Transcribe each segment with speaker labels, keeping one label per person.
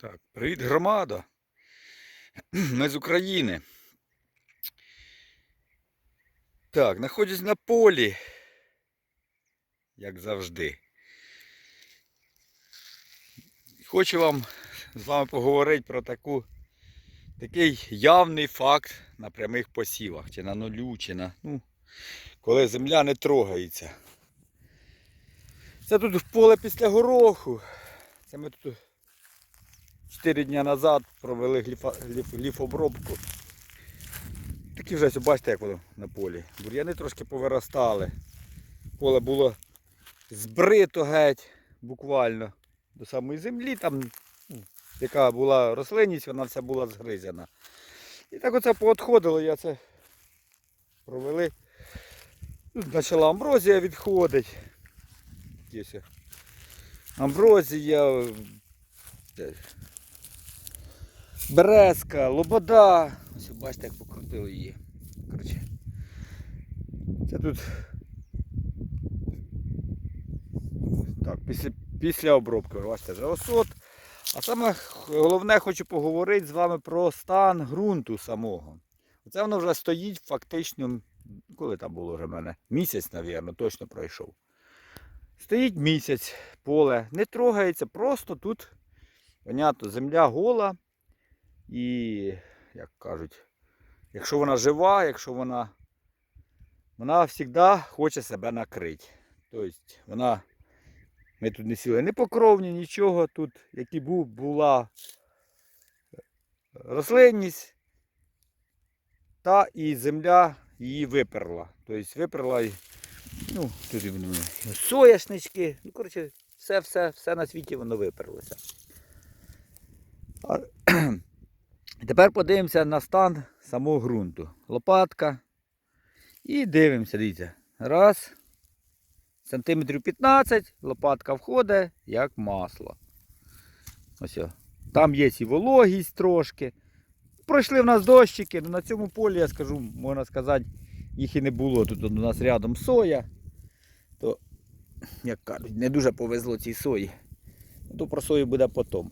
Speaker 1: Так, привіт, громада. Ми з України. Так, знаходжусь на полі, як завжди. Хочу вам з вами поговорити про таку, такий явний факт на прямих посівах, чи на нулю, чи на. Ну, коли земля не трогається. Це тут в поле після гороху. Це ми тут 4 дні назад провели гліфа, гліф, гліфобробку. Такі вже бачите, як воно на полі. Бур'яни трошки повиростали. Поле було збрито геть буквально до самої землі, там, ну, яка була рослинність, вона вся була згризена. І так оце поотходило, я це провели. Почала амброзія відходить. Амброзія, березка, лобода. Ось бачите, як покрутили її. Коротше. Це тут так, після, після обробки, бачите, вже осот. А саме головне хочу поговорити з вами про стан ґрунту самого. Оце воно вже стоїть фактично, коли там було вже в мене? Місяць, мабуть, точно пройшов. Стоїть місяць, поле, не трогається, просто тут, понятно, земля гола. І, як кажуть, якщо вона жива, якщо вона вона завжди хоче себе накрити. Тобто вона, ми тут не сіли не покровні, нічого. Тут, які був, була рослинність, та і земля її виперла. Тобто виперла і Ну, тут і соняшнички. Ну, коротше, все, все, все на світі воно виперлося. Тепер подивимося на стан самого ґрунту. Лопатка. І дивимося, дивіться. Раз. Сантиметрів 15, лопатка входить, як масло. Ось. Там є і вологість трошки. Пройшли в нас дощики, ну на цьому полі, я скажу, можна сказати, їх і не було. Тут у нас рядом соя. То, як кажуть, не дуже повезло цій сої. Ну, То про сою буде потім.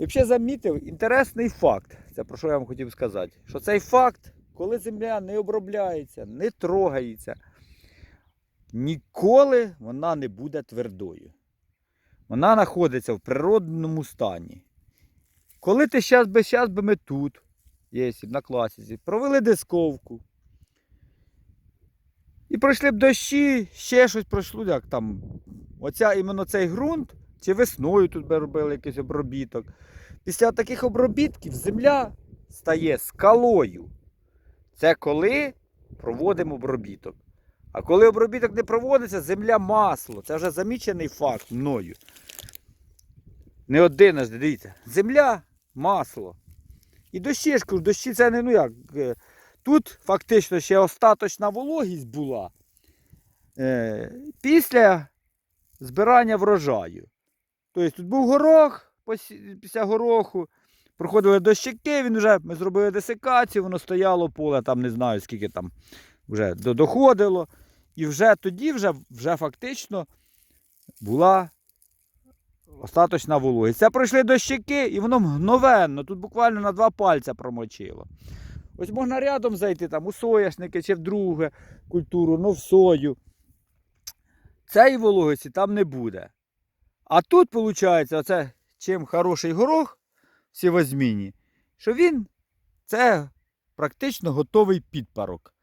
Speaker 1: І взагалі замітив інтересний факт. Це про що я вам хотів сказати. Що цей факт, коли земля не обробляється, не трогається, ніколи вона не буде твердою. Вона знаходиться в природному стані. Коли ти зараз би, щас би ми тут, якщо на класі, провели дисковку, і пройшли б дощі, ще щось пройшло, як там. Оця іменно цей ґрунт, чи весною тут би робили якийсь обробіток. Після таких обробітків земля стає скалою. Це коли проводимо обробіток. А коли обробіток не проводиться, земля масло. Це вже замічений факт мною. Не одинажди, дивіться. Земля масло. І ж дощі це не ну як. е, Тут фактично ще остаточна вологість була е, після збирання врожаю. Тобто тут був горох, після гороху проходили дощики, він вже, ми зробили десикацію, воно стояло поле, там не знаю скільки там вже доходило. І вже тоді вже, вже фактично була остаточна вологість. Це пройшли дощики, і воно мгновенно, тут буквально на два пальця промочило. Ось можна рядом зайти там у соняшники чи в друге культуру, ну в сою. Цієї вологості там не буде. А тут, виходить, оце чим хороший горох в сівозміні, що він це практично готовий підпарок.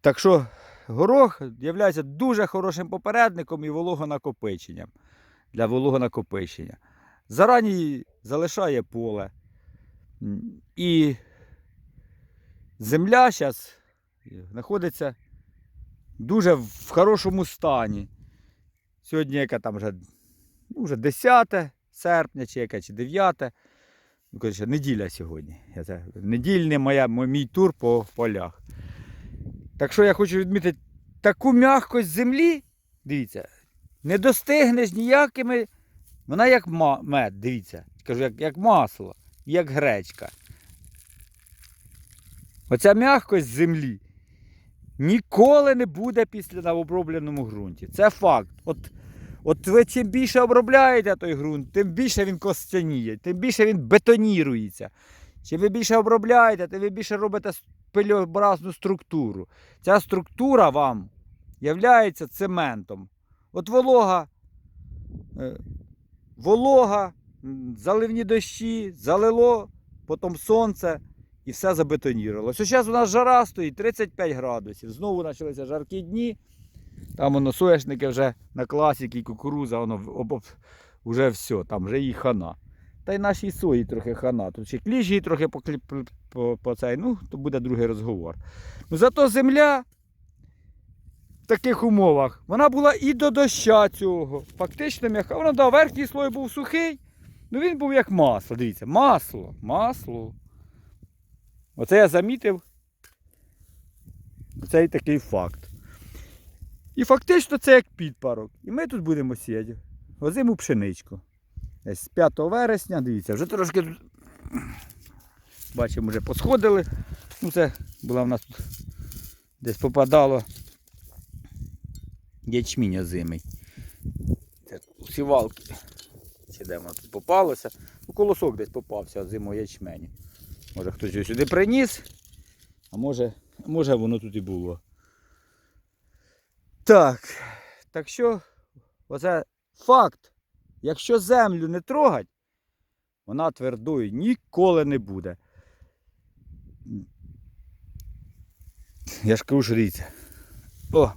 Speaker 1: Так що горох є дуже хорошим попередником і вологонакопиченням для вологонакопичення. Зарані залишає поле. І земля зараз знаходиться дуже в хорошому стані. Сьогодні яке там вже, ну, вже 10 серпня, чи яке, чи 9. Ну, коротше, неділя сьогодні. Я це, недільний моя, мій тур по полях. Так що я хочу відмітити таку м'якость землі, дивіться, не достигнеш ніякими. Вона як мед, дивіться, кажу, як, як масло, як гречка. Оця м'якость землі ніколи не буде після на обробленому ґрунті. Це факт. От От ви чим більше обробляєте той ґрунт, тим більше він костяніє, тим більше він бетонірується. Чим ви більше обробляєте, тим ви більше робите пилеобразну структуру. Ця структура вам являється цементом. От волога, е, волога, заливні дощі, залило, потім сонце і все забетонірувалося. Зараз у нас жара стоїть 35 градусів. Знову почалися жаркі дні. Там воно соняшники вже на класіки, кукуруза, воно об, об, вже все, там вже їй хана. Та й нашій сої трохи хана. Тут ще кліжі трохи по, по, по, цей, ну, то буде другий розговор. Ну, зато земля в таких умовах, вона була і до доща цього. Фактично м'яка. Вона да, верхній слой був сухий, ну він був як масло. Дивіться, масло, масло. Оце я замітив. Цей такий факт. І фактично це як підпарок. І ми тут будемо сіяти. Озиму пшеничку. Десь з 5 вересня, дивіться, вже трошки тут, бачимо, вже посходили. Ну, це була в нас тут десь попадало ячмінь озимий. Це сівалки. Чи де воно тут попалося. Ну, колосок десь попався озимого ячменю. Може хтось його сюди приніс, а може, може воно тут і було. Так, так що, оце факт. Якщо землю не трогать, вона твердою ніколи не буде. Я ж кажу, дивіться. О!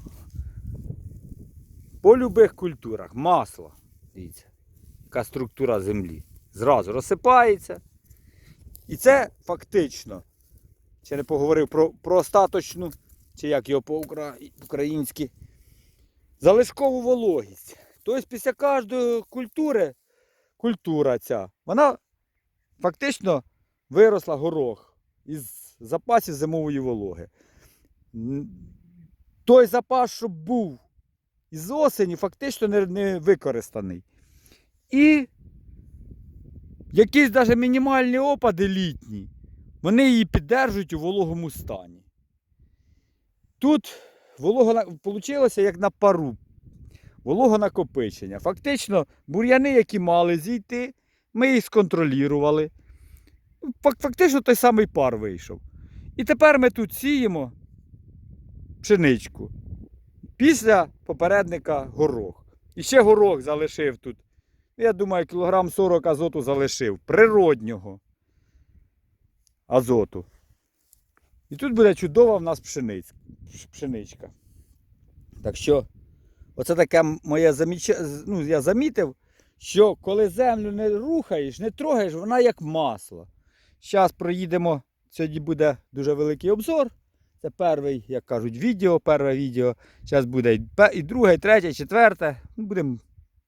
Speaker 1: По любих культурах масло. Дивіться, яка структура землі. Зразу розсипається. І це фактично. Ще не поговорив про, про остаточну, чи як його по-українськи, залишкову вологість. Тобто після кожної культури, культура ця, вона фактично виросла горох із запасів зимової вологи. Той запас, що був із осені, фактично не, не використаний. І якісь навіть мінімальні опади літні, вони її піддержують у вологому стані. Тут волога вийшло як на пару. Вологонакопичення. Фактично, бур'яни, які мали зійти, ми їх сконтролювали. Фактично той самий пар вийшов. І тепер ми тут сіємо пшеничку. Після попередника горох. І ще горох залишив тут. Я думаю, кілограм 40 азоту залишив. Природнього азоту. І тут буде чудова в нас пшениць, пшеничка. Так що, оце таке моє заміч... ну, я замітив, що коли землю не рухаєш, не трогаєш, вона як масло. Зараз проїдемо, сьогодні буде дуже великий обзор. Це перший, як кажуть, відео, перше відео. Зараз буде і друге, і третє, і четверте. Ну, будемо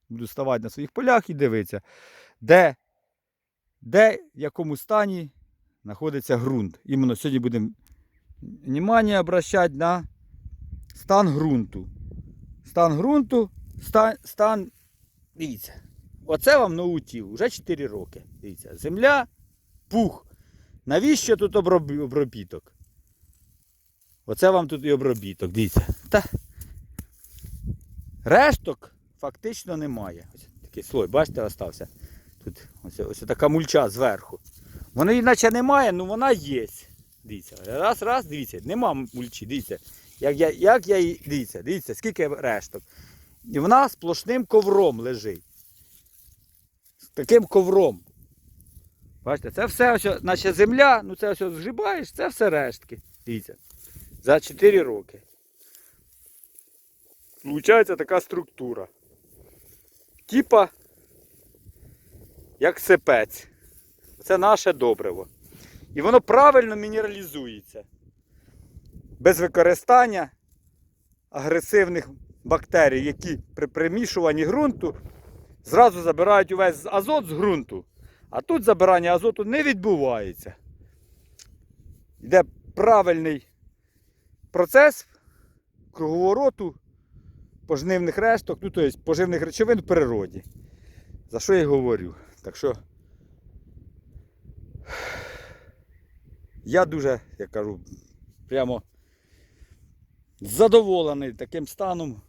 Speaker 1: буду ставати на своїх полях і дивитися, де, де в якому стані знаходиться ґрунт. Іменно сьогодні будемо внимание обращати на стан ґрунту. Стан ґрунту, стан, стан. Дивіться. Оце вам наутів. Уже 4 роки. Дивіться. Земля, пух. Навіщо тут обробіток? Оце вам тут і обробіток. Дивіться. Та. Решток фактично немає. Ось такий слой, бачите, остався. Тут ось, ось така мульча зверху. Вона іначе немає, але вона є. Дивіться. Раз, раз, дивіться, нема мульчі, дивіться. Як я, як я її. Дивіться, дивіться, скільки решток. І вона сплошним ковром лежить. З таким ковром. Бачите, це все ось, наче земля, ну це ось згрібаєш, це все рештки. Дивіться. За 4 роки. Получається така структура. Типа як сипець. Це наше добриво. І воно правильно мінералізується. Без використання агресивних бактерій, які при примішуванні ґрунту зразу забирають увесь азот з ґрунту. А тут забирання азоту не відбувається. Йде правильний процес круговороту пожнивних решток, ну тобто поживних речовин в природі. За що я говорю? Так що я дуже, як кажу, прямо задоволений таким станом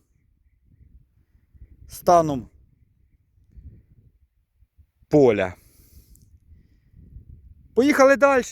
Speaker 1: станом поля. Поїхали далі.